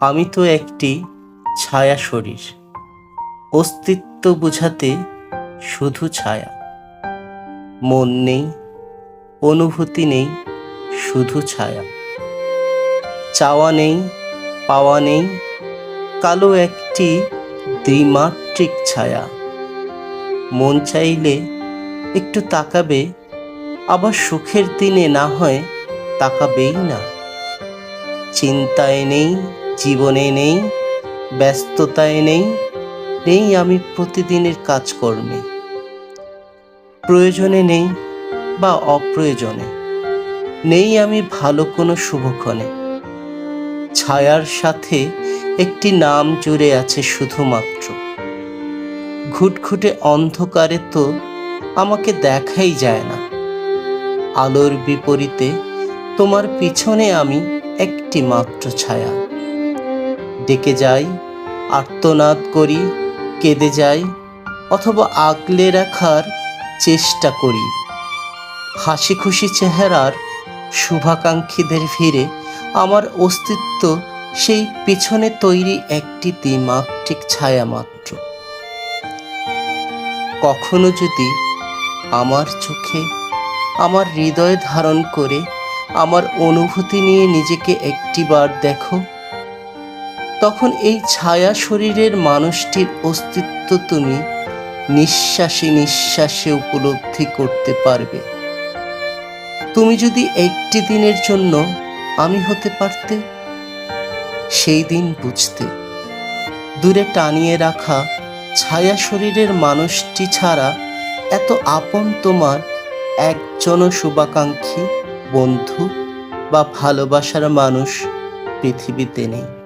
আমি তো একটি ছায়া শরীর। অস্তিত্ব বুঝাতে শুধু ছায়া। মন নেই, অনুভূতি নেই, শুধু ছায়া। চাওয়া নেই, পাওয়া নেই, কালো একটি দ্বিমাত্রিক ছায়া। মন চাইলে একটু তাকাবে, আবার সুখের দিনে না হয় তাকাবেই না। চিন্তায় নেই জীবনে নেই, ব্যস্ততায় নেই নেই আমি প্রতিদিনের কাজকর্মে। প্রয়োজনে নেই বা অপ্রয়োজনে, নেই আমি ভালো কোনো শুভক্ষণে। ছায়ার সাথে একটি নাম জুড়ে আছে শুধুমাত্র। ঘুটঘুটে অন্ধকারে তো আমাকে দেখাই যায় না। আলোর বিপরীতে তোমার পিছনে আমি একটি মাত্র ছায়া। ডেকে যাই, আর্তনাদ করি, কেঁদে যাই, অথবা আগলে রাখার চেষ্টা করি। হাসি খুশি চেহারার শুভাকাঙ্ক্ষীদের ভিড়ে আমার অস্তিত্ব সেই পিছনে তৈরি একটি দ্বিমাত্রিক ছায়া মাত্র। কখনো যদি আমার চোখে আমার হৃদয় ধারণ করে আমার অনুভূতি নিয়ে নিজেকে একটিবার দেখো তখন এই ছায়া শরীরের মানুষটির অস্তিত্ব তুমি নিঃশ্বাসে নিঃশ্বাসে উপলব্ধি করতে পারবে। তুমি যদি একটি দিনের জন্য আমি হতে পারতে, সেই দিন বুঝতে। দূরে টানিয়ে রাখা ছায়া শরীরের মানুষটি ছাড়া এত আপন তোমার একজন শুভাকাঙ্ক্ষী, বন্ধু বা ভালোবাসার মানুষ পৃথিবীতে নেই।